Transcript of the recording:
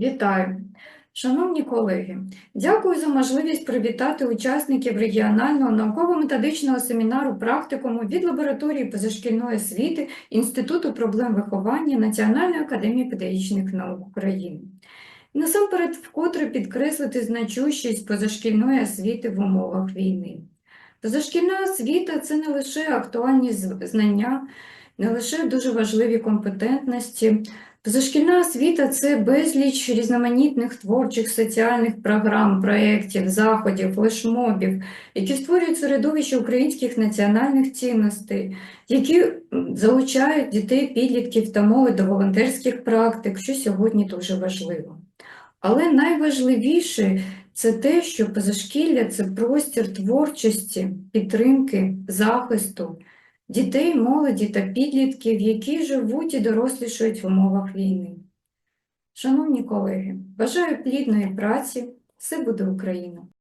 Вітаю! Шановні колеги, дякую за можливість привітати учасників регіонального науково-методичного семінару практикуму від лабораторії позашкільної освіти Інституту проблем виховання Національної академії педагогічних наук України. Насамперед, вкотре підкреслити значущість позашкільної освіти в умовах війни. Позашкільна освіта це не лише актуальні знання, не лише дуже важливі компетентності, Позашкільна освіта це безліч різноманітних творчих соціальних програм, проєктів, заходів, флешмобів, які створюють середовище українських національних цінностей, які залучають дітей, підлітків та молодь до волонтерських практик, що сьогодні дуже важливо. Але найважливіше це те, що позашкілля це простір творчості, підтримки, захисту дітей, молоді та підлітків, які живуть і дорослішують в умовах війни. Шановні колеги, бажаю плідної праці, все буде Україна!